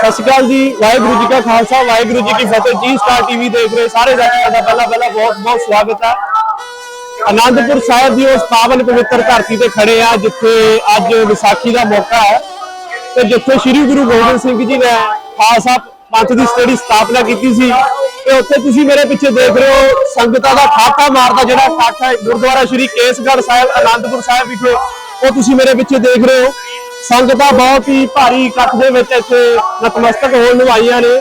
ਸਤਿ ਸ਼੍ਰੀ ਅਕਾਲ ਜੀ, ਵਾਹਿਗੁਰੂ ਜੀ ਕਾ ਖਾਲਸਾ, ਵਾਹਿਗੁਰੂ ਜੀ ਕੀ ਫਤਿਹ। ਜੀ ਸਟਾਰ ਟੀਵੀ ਦੇਖ ਰਹੇ ਸਾਰੇ ਦਰਸ਼ਕਾਂ ਦਾ ਪਹਿਲਾ ਪਹਿਲਾ ਬਹੁਤ ਬਹੁਤ ਸਵਾਗਤ ਹੈ। ਅਨੰਦਪੁਰ ਸਾਹਿਬ ਦੀ ਉਸ ਪਾਵਨ ਪਵਿੱਤਰ ਧਰਤੀ ਤੇ ਖੜੇ ਆ, ਜਿੱਥੇ ਅੱਜ ਵਿਸਾਖੀ ਦਾ ਮੌਕਾ ਹੈ। ਤੇ ਜਿੱਥੇ ਸ੍ਰੀ ਗੁਰੂ ਗੋਬਿੰਦ ਸਿੰਘ ਜੀ ਨੇ ਖਾਲਸਾ ਪੰਥ ਦੀ ਸਟੇਡੀ ਸਥਾਪਨਾ ਕੀਤੀ ਸੀ, ਤੇ ਉੱਥੇ ਤੁਸੀਂ ਮੇਰੇ ਪਿੱਛੇ ਦੇਖ ਰਹੇ ਹੋ ਸੰਗਤਾਂ ਦਾ ਠਾਠਾ ਮਾਰਦਾ ਜਿਹੜਾ ਇਕੱਠ ਗੁਰਦੁਆਰਾ ਸ੍ਰੀ ਕੇਸਗੜ੍ਹ ਸਾਹਿਬ, ਅਨੰਦਪੁਰ ਸਾਹਿਬ ਵਿਖੇ, ਉਹ ਤੁਸੀਂ ਮੇਰੇ ਪਿੱਛੇ ਦੇਖ ਰਹੇ ਹੋ। ਸੰਗਤਾਂ ਬਹੁਤ ਹੀ ਭਾਰੀ ਇਕੱਠ ਦੇ ਵਿੱਚ ਇੱਥੇ ਨਤਮਸਤਕ ਹੋਣ ਨੂੰ ਆਈਆਂ ਨੇ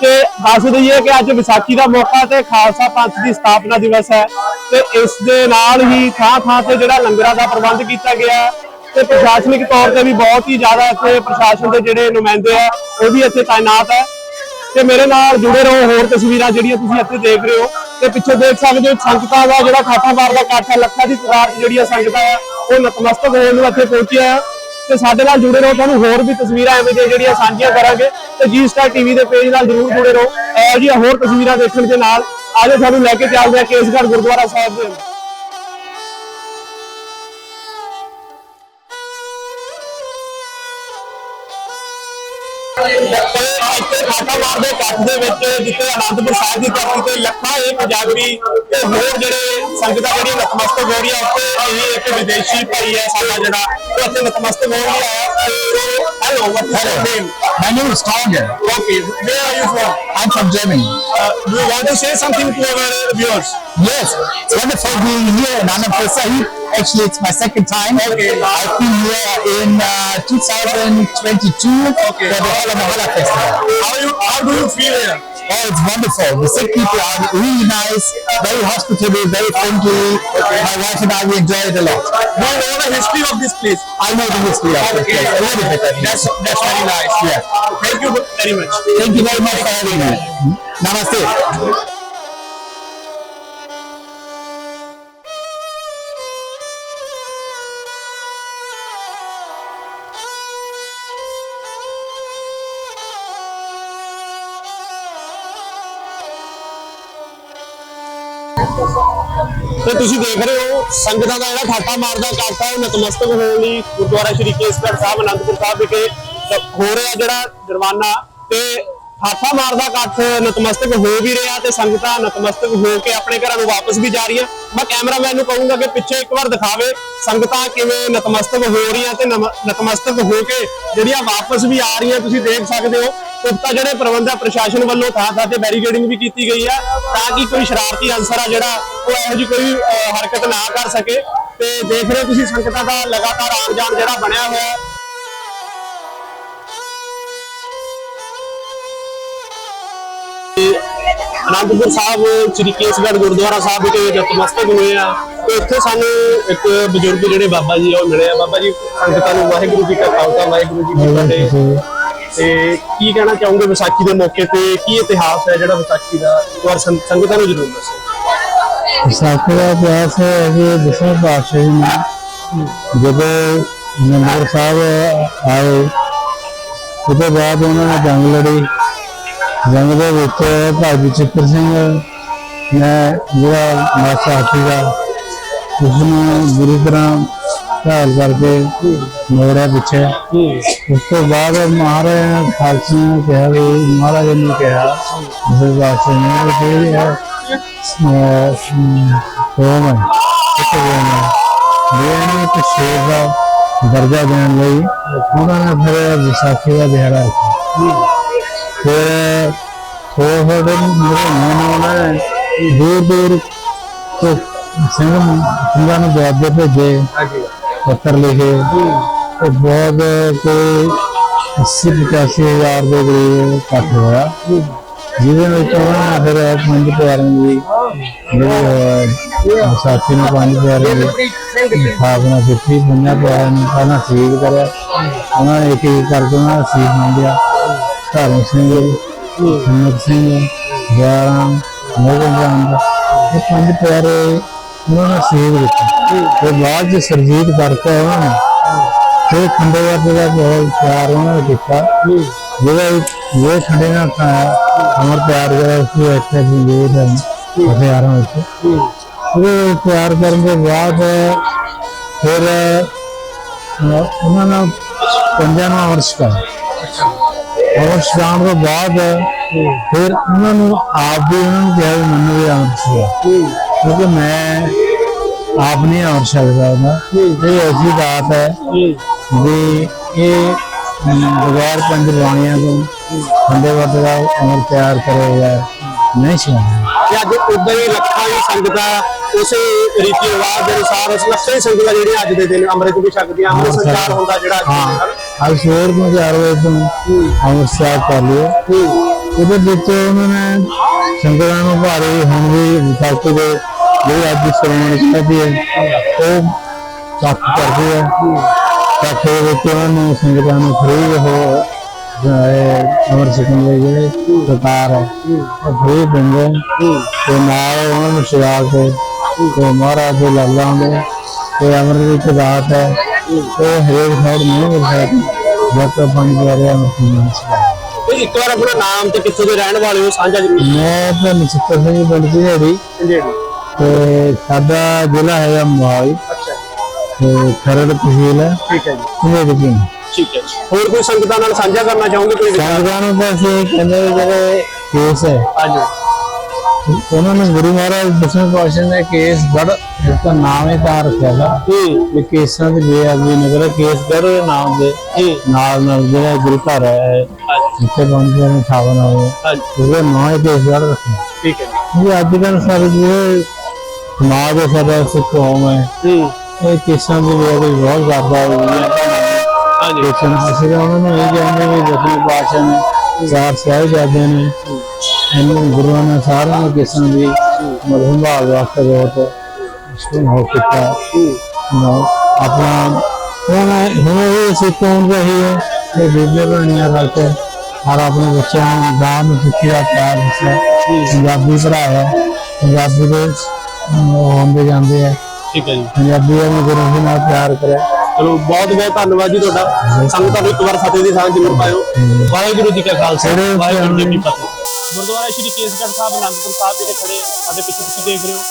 ਤੇ ਦੱਸ ਦਈਏ ਕਿ ਅੱਜ ਵਿਸਾਖੀ ਦਾ ਮੌਕਾ ਤੇ ਖਾਲਸਾ ਪੰਥ ਦੀ ਸਥਾਪਨਾ ਦਿਵਸ ਹੈ ਤੇ ਇਸ ਦੇ ਨਾਲ ਹੀ ਥਾਂ ਥਾਂ ਤੇ ਜਿਹੜਾ ਲੰਗਰਾਂ ਦਾ ਪ੍ਰਬੰਧ ਕੀਤਾ ਗਿਆ ਹੈ ਤੇ ਪ੍ਰਸ਼ਾਸਨਿਕ ਤੌਰ ਤੇ ਵੀ ਬਹੁਤ ਹੀ ਜ਼ਿਆਦਾ ਇੱਥੇ ਪ੍ਰਸ਼ਾਸਨ ਦੇ ਜਿਹੜੇ ਨੁਮਾਇੰਦੇ ਆ, ਉਹ ਵੀ ਇੱਥੇ ਤਾਇਨਾਤ ਹੈ। ਤੇ ਮੇਰੇ ਨਾਲ ਜੁੜੇ ਰਹੋ ਹੋਰ ਤਸਵੀਰਾਂ ਜਿਹੜੀਆਂ ਤੁਸੀਂ ਇੱਥੇ ਦੇਖ ਰਹੇ ਹੋ। ਤੇ ਪਿੱਛੇ ਦੇਖ ਸਕਦੇ ਹੋ ਸੰਗਤਾਂ ਦਾ ਜਿਹੜਾ ਖਾਟਾ ਮਾਰ ਦਾ ਇਕੱਠ ਹੈ, ਲੱਖਾਂ ਦੀ ਤਾਦਾਦ ਜਿਹੜੀਆਂ ਸੰਗਤਾਂ ਆ, ਉਹ ਨਤਮਸਤਕ ਹੋਣ ਨੂੰ ਇੱਥੇ ਪਹੁੰਚੀਆਂ। ਆ ਤੇ ਸਾਡੇ ਨਾਲ ਜੁੜੇ ਰਹੋ, ਤੁਹਾਨੂੰ ਹੋਰ ਵੀ ਤਸਵੀਰਾਂ ਐਵੇਂ ਦੀਆਂ ਜਿਹੜੀਆਂ ਸਾਂਝੀਆਂ ਕਰਾਂਗੇ, ਤੇ ਜੀ ਸਟਾਰ ਟੀਵੀ ਦੇ ਪੇਜ ਨਾਲ ਜਰੂਰ ਜੁੜੇ ਰਹੋ। ਇਹੋ ਜਿਹੀਆਂ ਹੋਰ ਤਸਵੀਰਾਂ ਦੇਖਣ ਦੇ ਨਾਲ, ਆਜੋ ਤੁਹਾਨੂੰ ਲੈ ਕੇ ਚੱਲਦੇ ਆ ਕੇਸਗੜ੍ਹ ਗੁਰਦੁਆਰਾ ਸਾਹਿਬ ਦੇ ਇੱਥੇ ਖਾਟਾ ਮਾਰਦੇ ਇਕੱਠ ਦੇ ਵਿੱਚ ਜਿੱਥੇ ਆਨੰਦਪੁਰ ਸਾਹਿਬ ਦੀ ਧਰਤੀ ਤੇ ਲੱਖਾਂ ਇਹ ਪੰਜਾਬੀ ਤੇ ਹੋਰ ਜਿਹੜੇ ਸੰਗਤਾਂ ਜਿਹੜੀਆਂ ਨਤਮਸਤਕ ਹੋ ਰਹੀਆਂ ਉੱਥੇ ਇਹ ਇੱਕ ਵਿਦੇਸ਼ੀ ਭਾਈ ਹੈ ਸਾਡਾ ਜਿਹੜਾ ਉਹ ਇੱਥੇ ਨਤਮਸਤਕ ਹੋ ਰਿਹਾ ਹੈ hello what name My name is Target. Okay, where are you from? I'm from Germany. Uh, do you want to say something to our uh, viewers? Yes, it's wonderful being here in Anandpur Sahib. Actually, it's my second time. Okay. I've been here in uh, 2022 okay. for the Hala Mahala Festival. How, you, how do you feel here? Oh, it's wonderful. The sick people are really nice, very hospitable, very friendly. My wife and I, we enjoy it a lot. do you know the history of this place I know the history of this place a little bit. at least. that's that's very nice Yeah. thank you very much Thank you very much for having me. Namaste. ਤੇ ਤੁਸੀਂ ਦੇਖ ਰਹੇ ਹੋ, ਸੰਗਤਾਂ ਦਾ ਜਿਹੜਾ ਠਾਠਾ ਮਾਰਦਾ ਇਕੱਠ ਉਹ ਨਤਮਸਤਕ ਹੋਣ ਲਈ ਗੁਰਦੁਆਰਾ ਸ਼੍ਰੀ ਕੇਸਗੜ੍ਹ ਸਾਹਿਬ, ਅਨੰਦਪੁਰ ਸਾਹਿਬ ਵਿਖੇ ਹੋ ਰਿਹਾ ਜਿਹੜਾ ਜੁਰਮਾਨਾ ਤੇ ਠਾਠਾ ਮਾਰਦਾ ਇਕੱਠ ਨਤਮਸਤਕ ਹੋ ਵੀ ਰਿਹਾ ਤੇ ਸੰਗਤਾਂ ਨਤਮਸਤਕ ਹੋ ਕੇ ਆਪਣੇ ਘਰਾਂ ਨੂੰ ਵਾਪਸ ਵੀ ਜਾ ਰਹੀਆਂ। ਮੈਂ ਕੈਮਰਾਮੈਨ ਨੂੰ ਕਹੂੰਗਾ ਕਿ ਪਿੱਛੇ ਇੱਕ ਵਾਰ ਦਿਖਾਵੇ ਸੰਗਤਾਂ ਕਿਵੇਂ ਨਤਮਸਤਕ ਹੋ ਰਹੀਆਂ ਤੇ ਨਮ- ਨਤਮਸਤਕ ਹੋ ਕੇ ਜਿਹੜੀਆਂ ਵਾਪਸ ਵੀ ਆ ਰਹੀਆਂ, ਤੁਸੀਂ ਦੇਖ ਸਕਦੇ ਹੋ। ਪੁਖਤਾ ਜਿਹੜੇ ਪ੍ਰਬੰਧ ਪ੍ਰਸ਼ਾਸਨ ਵੱਲੋਂ ਥਾਂ ਥਾਂ ਤੇ ਬੈਰੀਕੇਡਿੰਗ ਵੀ ਕੀਤੀ ਗਈ ਹੈ ਤਾਂ ਕਿ ਕੋਈ ਸ਼ਰਾਰਤੀ ਅਨਸਰ ਆ ਜਿਹੜਾ ਉਹ ਇਹੋ ਜਿਹੀ ਕੋਈ ਹਰਕਤ ਨਾ ਕਰ ਸਕੇ। ਤੇ ਦੇਖ ਰਹੇ ਹੋ ਤੁਸੀਂ ਸੰਗਤਾਂ ਦਾ ਲਗਾਤਾਰ ਆਉਣ ਜਾਣ ਜਿਹੜਾ ਬਣਿਆ ਹੋਇਆ ਹੈ। ਅਨੰਦਪੁਰ ਸਾਹਿਬ ਸ੍ਰੀ ਕੇਸਗੜ੍ਹ ਗੁਰਦੁਆਰਾ ਸਾਹਿਬ ਵਿਖੇ ਨਤਮਸਤਕ ਹੋਏ ਆ। ਤੇ ਇੱਥੇ ਸਾਨੂੰ ਇੱਕ ਬਜ਼ੁਰਗ ਜਿਹੜੇ ਬਾਬਾ ਜੀ ਉਹ ਮਿਲੇ ਆ। ਬਾਬਾ ਜੀ ਸੰਗਤਾਂ ਨੂੰ ਵਾਹਿਗੁਰੂ ਜੀ ਕਾ ਖਾਲਸਾ ਵਾਹਿਗੁਰੂ ਜੀ ਕੀ ਫਤਿਹ। ਤੇ ਕੀ ਕਹਿਣਾ ਚਾਹੋਗੇ ਵਿਸਾਖੀ ਦੇ ਮੌਕੇ ਤੇ? ਕੀ ਇਤਿਹਾਸ ਹੈ ਜਿਹੜਾ ਵਿਸਾਖੀ ਦਾ? ਸੰਗ- ਸੰਗਤਾਂ ਨੂੰ ਜ਼ਰੂਰ ਦੱਸੋ। ਵਿਸਾਖੀ ਦਾ ਇਤਿਹਾਸ ਹੈ ਕਿ ਦਸਵੇਂ ਪਾਤਸ਼ਾਹ ਨੇ। ਜਦੋਂ ਨੰਬਰ ਸਾਹਿਬ ਆਏ ਉਹਦੇ ਬਾਅਦ ਉਹਨਾਂ ਨੇ ਜੰਗ ਲੜੀ। ਜੰਗ ਦੇ ਵਿੱਚ ਭਾਈ ਚਿੱਤਰ ਸਿੰਘ ਨੇ ਜਿਹੜਾ ਮਾਸਾ ਹਾਥੀ ਦਾ ਉਸ ਨੂੰ ਬੁਰੀ ਤਰ੍ਹਾਂ ਘਾਲ ਕਰਕੇ ਮੋੜਿਆ ਪਿੱਛੇ। ਉਸ ਤੋਂ ਬਾਅਦ ਮਹਾਰਾਜ ਖਾਲਸੇ ਨੂੰ ਕਿਹਾ ਵੀ, ਮਹਾਰਾਜ ਨੇ ਕਿਹਾ ਦਸਵੇਂ ਪਾਤਸ਼ਾਹ ਨੇ ਕਿ ਹੈ ਹੋਮ ਹੈ, ਇੱਕ ਹੈ ਦੇਣ ਇੱਕ ਸ਼ੇਰ ਦਰਜਾ ਦੇਣ ਲਈ ਉਹਨਾਂ ਨੇ ਫਿਰ ਵਿਸਾਖੀ ਦਾ ਦਿਹਾੜਾ ਰੱਖਿਆ। ਮੇਰੇ ਨੂੰ ਦੂਰ ਦੂਰ ਤੋਂ ਸਿੰਘ ਸਿੰਘਾਂ ਨੂੰ ਜਵਾਬ ਭੇਜੇ। ਹਾਂਜੀ। ਪੱਤਰ ਲਿਖੇ। ਤੇ ਬਹੁਤ ਕੋਈ 80 85 ਹਜ਼ਾਰ ਦੇ ਕਰੀਬ ਇਕੱਠ ਹੋਇਆ। ਜਿਹਦੇ ਵਿੱਚ ਉਹਨਾਂ ਨੇ ਫਿਰ ਪੰਜ ਪਿਆਰਿਆਂ ਦੀ ਸਾਥੀ ਨੇ ਪੰਜ ਪਿਆਰਿਆਂ ਦੀ ਸਥਾਪਨਾ ਕੀਤੀ ਪੰਜਾਂ ਪਿਆਰਿਆਂ ਨੂੰ ਪਹਿਲਾਂ ਸ਼ਹੀਦ ਕਰਿਆ। ਉਹਨਾਂ ਨੇ ਇੱਕ ਇੱਕ ਕਰਕੇ ਉਹਨਾਂ ਦਾ ਸ਼ਹੀਦ ਮੰਗਿਆ। ਧਰਮ ਸਿੰਘ ਹਿੰਮਤ ਸਿੰਘ ਜੈਰਾਮ ਮੋਹਨ ਚੰਦ ਇਹ ਪੰਜ ਪਿਆਰੇ ਉਹਨਾਂ ਨੇ ਸ਼ਹੀਦ ਕੀਤੇ ਤੇ ਬਾਅਦ ਚ ਸਰਜੀਤ ਕਰਕੇ ਉਹਨਾਂ ਨੇ ਫਿਰ ਖੰਡੇ ਦਾ ਜਿਹੜਾ ਬਹੁਤ ਪਿਆਰ ਉਹਨਾਂ ਨੇ ਕੀਤਾ ਜਿਹੜਾ ਇਹ ਖੰਡੇ ਨਾਲ ਅਮਰ ਪਿਆਰ ਜਿਹੜਾ ਉਸ ਨੂੰ ਇੱਥੇ ਮੌਜੂਦ ਹੈ ਹਥਿਆਰਾਂ ਵਿੱਚ ਉਹ ਪਿਆਰ ਕਰਨ ਦੇ ਬਾਅਦ ਫਿਰ ਅਹ, ਉਹਨਾਂ ਨੇ ਪੰਜਾਂ ਨੂੰ ਅਮਰ ਛਕਾਇਆ ਔਰ ਸ਼ਾਮ ਤੋਂ ਬਾਅਦ ਫਿਰ ਉਹਨਾਂ ਨੂੰ ਆਪ ਵੀ ਉਹਨਾਂ ਨੂੰ ਕਿਹਾ ਵੀ ਮੈਨੂੰ ਵੀ ਅੰਮ੍ਰਿਤ ਛਕਾ ਕਿਉਂਕਿ ਮੈਂ ਆਪ ਨਹੀਂ ਅੰਮ੍ਰਿਤ ਸਕਦਾ ਉਹਦਾ ਇਹ ਐਸੀ ਬਾਤ ਹੈ ਵੀ ਇਹ ਅਮ, ਬਗੈਰ ਪੰਜ ਬਾਣੀਆਂ ਤੋਂ ਖੰਡੇ ਵੱਟ ਅਮਰ ਤਿਆਰ ਕਰੇਗਾ ਨਹੀਂ ਸੁਣਿਆ ਤੇ ਅੱਜ ਉਦਾਂ ਹੀ ਲੱਖਾਂ ਦੀ ਸੰਗਤਾਂ ਉਸੇ ਰੀਤੀ ਰਿਵਾਜ ਦੇ ਅਨੁਸਾਰ ਲੱਖਾਂ ਦੀ ਸੰਗਤਾਂ ਜਿਹੜੀਆਂ ਅੱਜ ਦੇ ਦਿਨ ਅੰਮ੍ਰਿਤ ਵੀ ਛਕਦੀਆਂ ਅੰਮ੍ਰਿਤ ਸੰਚਾਰ ਹੁੰਦਾ ਜਿਹੜਾ ਦੇ ਹਾਂ ਅੱਜ ਸਵੇਰ ਨੂੰ 4 ਵਜੇ ਤੋਂ ਅਮਰ ਸਾਹਿਬ ਕਰ ਲਿਆ ਉਹਦੇ ਵਿੱਚ ਉਹਨਾਂ ਨੇ ਸੰਗਤਾਂ ਨੂੰ ਭਾਰੇ ਹੁਣ ਵੀ ਵਿਸਾਖੀ ਦੇ ਜਿਹੜੀ ਅੱਜ ਸ਼੍ਰੋਮਣੀ ਕਮੇਟੀ ਹੈ ਉਹ ਚੱਕ ਕਰਦੇ ਆ। ਚੱਕ ਦੇ ਵਿੱਚ ਉਹਨਾਂ ਨੂੰ ਸੰਗਤਾਂ ਨੂੰ ਫਰੀ ਹੋ ਅਮਰ ਸਿੰਘ ਦੇ ਜਿਹੜੇ ਸਰਕਾਰ ਹੈ ਉਹ ਫਰੀ ਦਿੰਦੇ ਤੇ ਨਾਲ ਉਹਨਾਂ ਨੂੰ ਸ਼ਿਵਾ ਕੇ ਤੇ ਮਹਾਰਾਜ ਦੇ ਲਾਉਂਦੇ ਤੇ ਅਮਰ ਦੀ ਰਾਤ ਹੈ। ਉਹ ਹਰੇਕ ਥੋੜ ਨਹੀਂ ਮਿਲ ਸਕਦਾ। ਜਦ ਅਮਰ ਸਿੰਘ ਨਹੀਂ ਸਿਖਾਏ ਤੇ ਇੱਕ ਵਾਰ ਆਪਣਾ ਨਾਮ ਤੇ ਕਿੱਥੋਂ ਦੇ ਰਹਿਣ ਵਾਲੇ ਹੋ ਸਾਂਝਾ ਜ਼ਰੂਰ ਮੈਂ ਤਾਂ ਨਛੱਤਰ ਸਿੰਘ ਪਿੰਡ ਦੀ ਹੈੜੀ ਤੇ ਸਾਡਾ ਜ਼ਿਲ੍ਹਾ ਹੈਗਾ ਮੋਹਾਲੀ। ਅੱਛਾ। ਤੇ ਖਰੜ ਤਹਿਸੀਲ ਹੈ। ਠੀਕ ਹੈ ਜੀ। ਠੀਕ ਹੈ ਹੋਰ ਕੋਈ ਸੰਗਤਾਂ ਨਾਲ ਸਾਂਝਾ ਕਰਨਾ ਚਾਹੋਗੇ ਕੋਈ ਸੰਗਤਾਂ ਨੂੰ ਬਸ ਇਹ ਕਹਿੰਦੇ ਜਿਹੜੇ ਕੇਸ ਹੈ। ਹਾਂਜੀ। ਉਹਨਾਂ ਨੇ ਗੁਰੂ ਮਹਾਰਾਜ ਦਸਵੇਂ ਪਾਤਸ਼ਾਹ ਨੇ ਕੇਸ ਗੜ ਜਿਸਦਾ ਨਾਮ ਹੀ ਤਾਂ ਰੱਖਿਆ ਹੈ ਹੂੰ ਵੀ ਕੇਸਾਂ ਦੀ ਬੇਅਦਬੀ ਨਾ ਕਰੇ ਕੇਸ ਗੜ ਦੇ ਨਾਮ ਦੇ ਨਾਲ ਨਾਲ ਜਿਹੜਾ ਗੁਰੂ ਘਰ ਹੈ ਜਿੱਥੇ ਪਹੁੰਚੇ ਨੇ ਥਾਵਨ ਹੋਏ ਉਹਦੇ ਨਾਂ ਹੀ ਕੇਸ ਗੜ ਰੱਖਿਆ। ਠੀਕ ਹੈ ਇਹ ਅੱਜ ਕੱਲ੍ਹ ਸਾਰੇ ਜਿਹੜੇ ਸਮਾਜ ਹੈ ਸਾਡਾ ਸਿੱਖ ਕੌਮ ਹੈ ਇਹ ਕੇਸਾਂ ਦੀ ਬੇਅਦਬੀ ਬਹੁਤ ਜ਼ਿਆਦਾ ਹੋ ਗਈ ਹੈ ਹਾਂਜੀ। ਕੇਸਾਂ ਅਸੀਂ ਉਹਨਾਂ ਨੂੰ ਇਹ ਕਹਿੰਦੇ ਵੀ ਦਸਵੇਂ ਪਾਤਸ਼ਾਹ ਨੇ ਚਾਰ ਸਾਹਿਬਜ਼ਾਦੇ ਨੇ ਇਹਨਾਂ ਗੁਰੂਆਂ ਨੇ ਸਾਰਿਆਂ ਨੂੰ ਕੇਸਾਂ ਦੀ ਮਰਹੂਮ ਭਾਗ ਵਾਸਤੇ ਬਹੁਤ ਸੁਣ ਹੋ ਕੀਤਾ। ਨਾ ਆਪਣਾ ਉਹਨਾਂ ਹੁਣ ਇਹ ਸਿੱਖ ਹੋਣ ਦਾ ਹੀ ਹੈ ਇਹ ਬੀਬੀ ਬਣੀਆਂ ਕਰਕੇ ਹਰ ਆਪਣੇ ਬੱਚਿਆਂ ਨੂੰ ਗਾਂ ਨੂੰ ਸਿੱਖਿਆ ਪਿਆਰ ਦਿੱਤਾ। ਪੰਜਾਬੀ ਪੜ੍ਹਾਇਆ ਪੰਜਾਬੀ ਦੇ ਆਉਂਦੇ ਜਾਂਦੇ ਆ। ਠੀਕ ਹੈ ਜੀ। ਪੰਜਾਬੀਆਂ ਨੂੰ ਗੁਰੂ ਜੀ ਨਾਲ ਪਿਆਰ ਕਰਿਆ। ਚਲੋ ਬਹੁਤ ਬਹੁਤ ਧੰਨਵਾਦ ਜੀ ਤੁਹਾਡਾ। ਸੰਗਤਾਂ ਨੂੰ ਇੱਕ ਵਾਰ ਫਤਿਹ ਦੀ ਸਾਂਝ ਜ਼ਰੂਰ ਪਾਇਓ। ਵਾਹਿਗੁਰੂ ਜੀ ਕਾ ਖਾਲਸਾ ਵਾਹਿਗੁਰੂ ਜੀ ਕੀ ਫਤਿਹ। ਗੁਰਦੁਆਰਾ ਸ਼੍ਰੀ ਕੇਸਗੜ੍ਹ ਸਾਹਿਬ ਅਨੰਦਪੁਰ ਸਾਹਿਬ ਜਿਹੜੇ ਖੜੇ ਸਾਡੇ ਪਿੱਛੇ ਤੁਸੀਂ ਦੇਖ ਰਹੇ ਹੋ।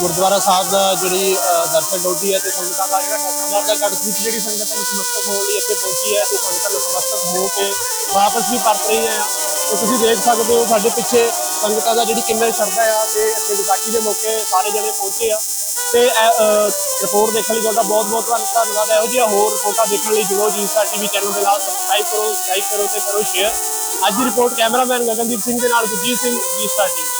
ਗੁਰਦੁਆਰਾ ਸਾਹਿਬ ਦਾ ਜਿਹੜੀ ਦਰਸ਼ਨ ਡੋਡੀ ਹੈ ਤੇ ਸੰਗਤਾਂ ਦਾ ਜਿਹੜਾ ਠਾਕੁਰ ਦਾ ਕੱਟ ਵਿੱਚ ਜਿਹੜੀ ਸੰਗਤਾਂ ਨੂੰ ਸਮਸਤਕ ਹੋਣ ਲਈ ਇੱਥੇ ਪਹੁੰਚੀ ਹੈ ਤੇ ਸੰਗਤਾਂ ਨੂੰ ਸਮਸਤਕ ਹੋ ਕੇ ਵਾਪਸ ਵੀ ਪਰਤ ਰਹੀਆਂ ਆ ਤੇ ਤੁਸੀਂ ਦੇਖ ਸਕਦੇ ਹੋ ਸਾਡੇ ਪਿੱਛੇ ਸੰਗਤਾਂ ਦਾ ਜਿਹੜੀ ਕਿੰਨਾ ਸ਼ਰਧਾ ਆ ਤੇ ਇੱਥੇ ਵਿਸਾਖੀ ਦੇ ਮੌਕੇ ਸਾਰੇ ਜਣੇ ਪਹੁੰਚੇ ਆ। ਤੇ ਰਿਪੋਰਟ ਦੇਖਣ ਲਈ ਤੁਹਾਡਾ ਬਹੁਤ ਬਹੁਤ ਧੰਨਵਾਦ। ਇਹੋ ਜਿਹੀਆਂ ਹੋਰ ਰਿਪੋਰਟਾਂ ਦੇਖਣ ਲਈ ਜੁੜੋ ਜੀ ਸਟਾਰ ਟੀਵੀ ਚੈਨਲ ਦੇ ਨਾਲ। ਸਬਸਕ੍ਰਾਈਬ ਕਰੋ ਲਾਈਕ ਕਰੋ ਤੇ ਕਰੋ ਸ਼ੇਅਰ ਅੱਜ ਦੀ ਰਿਪੋਰਟ ਕੈਮਰਾਮੈਨ ਗਗਨਦੀਪ ਸਿੰਘ ਦੇ ਨਾਲ ਗੁਰਜੀਤ ਸਿੰਘ ਜੀ ਸਟਾਰ ਟੀਵੀ।